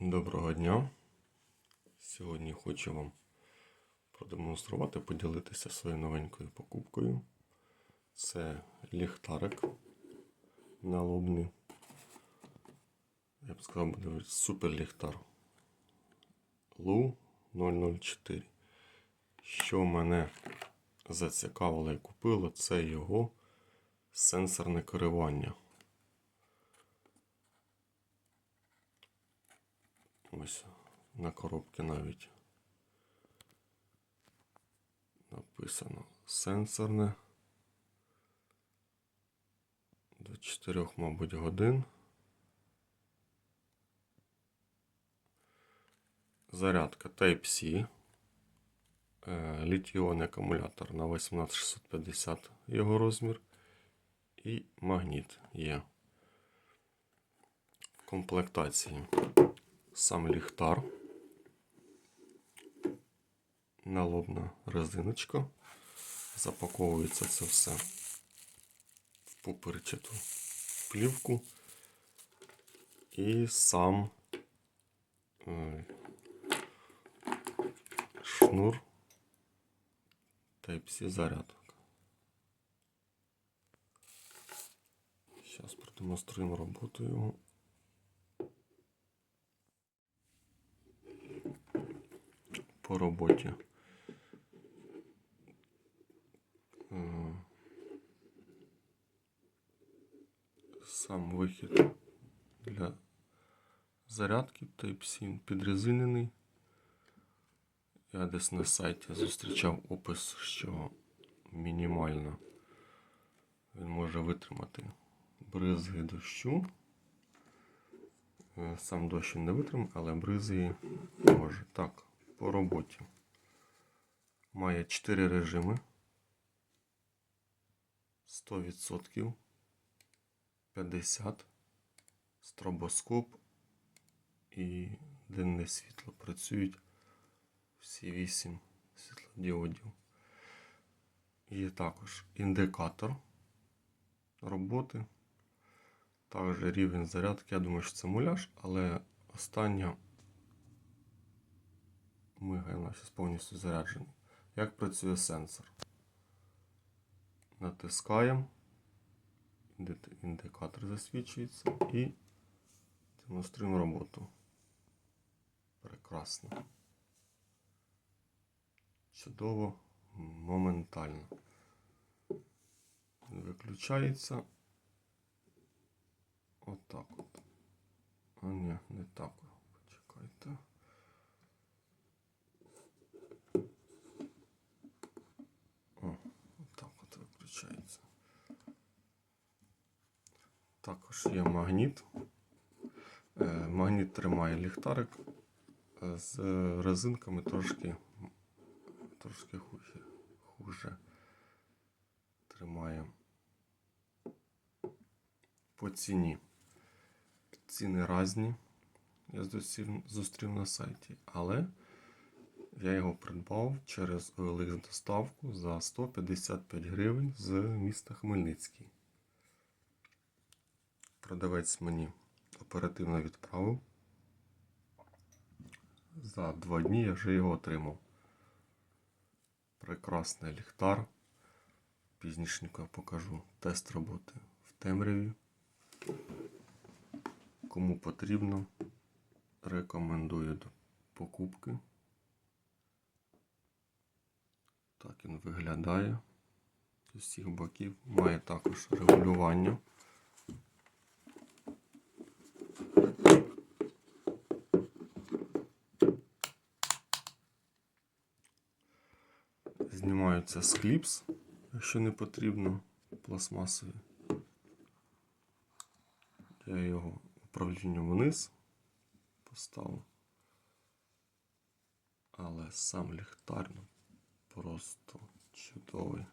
Доброго дня. Сьогодні хочу вам продемонструвати, поділитися своєю новенькою покупкою. Це ліхтарик налобний. Я б сказав, буде супер ліхтар. Лу 004. Що мене зацікавило і купило, це його сенсорне керування. Ось на коробці навіть написано сенсорне. До 4, мабуть, годин. Зарядка Type-C. Е, Літіонний акумулятор на 18650 його розмір. І магніт є в комплектації сам ліхтар, налобна резиночка. Запаковується це все в поперечату плівку і сам е, шнур Type-C зарядок. Зараз продемонструємо роботу його. По роботі. Е, Сам вихід для зарядки Type-C підрезинений. Я десь на сайті зустрічав опис, що мінімально він може витримати бризги дощу. Е, Сам дощ не витримає, але бризги може. Так, по роботі. Має 4 режими. 100%, 50, стробоскоп і денне світло. Працюють всі 8 світлодіодів. Є також індикатор роботи. Також рівень зарядки. Я думаю, що це муляж, але остання мигає нас повністю заряджений. Як працює сенсор? Натискаємо, індикатор засвічується і демонструємо роботу. Прекрасно. Чудово, моментально. Виключається. Отак от. А ні, не так. Почекайте. О, так от виключається. Також є магніт. Е, Магніт тримає ліхтарик е, з резинками трошки, трошки хуже, хуже тримає по ціні. Ціни різні. Я зустрів, на сайті, але я його придбав через OLX доставку за 155 гривень з міста Хмельницький. Продавець мені оперативно відправив. За два дні я вже його отримав. Прекрасний ліхтар. Пізнішенько я покажу тест роботи в темряві. Кому потрібно, рекомендую до покупки. Так він виглядає з усіх боків. Має також регулювання. Знімаються з кліпс, якщо не потрібно, пластмасові. Я його управлінням вниз поставив. Але сам ліхтар просто чудовий.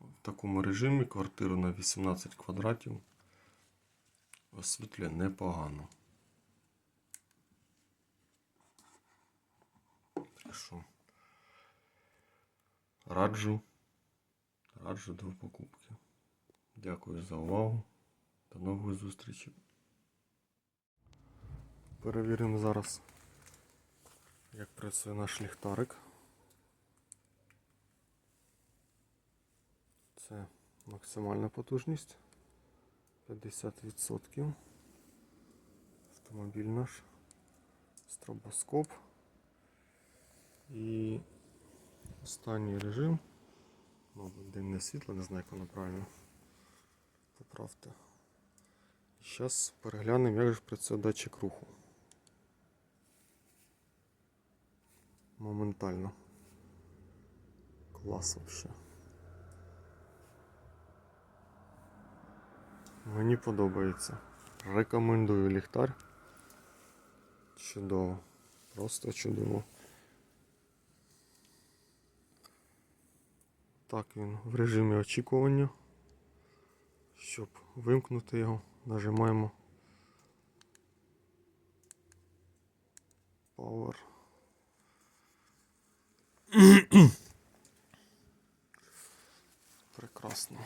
В такому режимі квартиру на 18 квадратів освітлює непогано. Так що раджу Раджу до покупки. Дякую за увагу. До нових зустрічей. Перевіримо зараз, як працює наш ліхтарик. Це максимальна потужність 50%. Автомобіль наш, стробоскоп і останній режим. Мабуть, денне світло, не знаю, як воно правильно. Поправте. Зараз переглянемо, як же працює датчик руху. Моментально. Клас вообще. Мені подобається. Рекомендую ліхтар. Чудово. Просто чудово. Так він в режимі очікування. Щоб вимкнути його, нажимаємо Power. Прекрасно.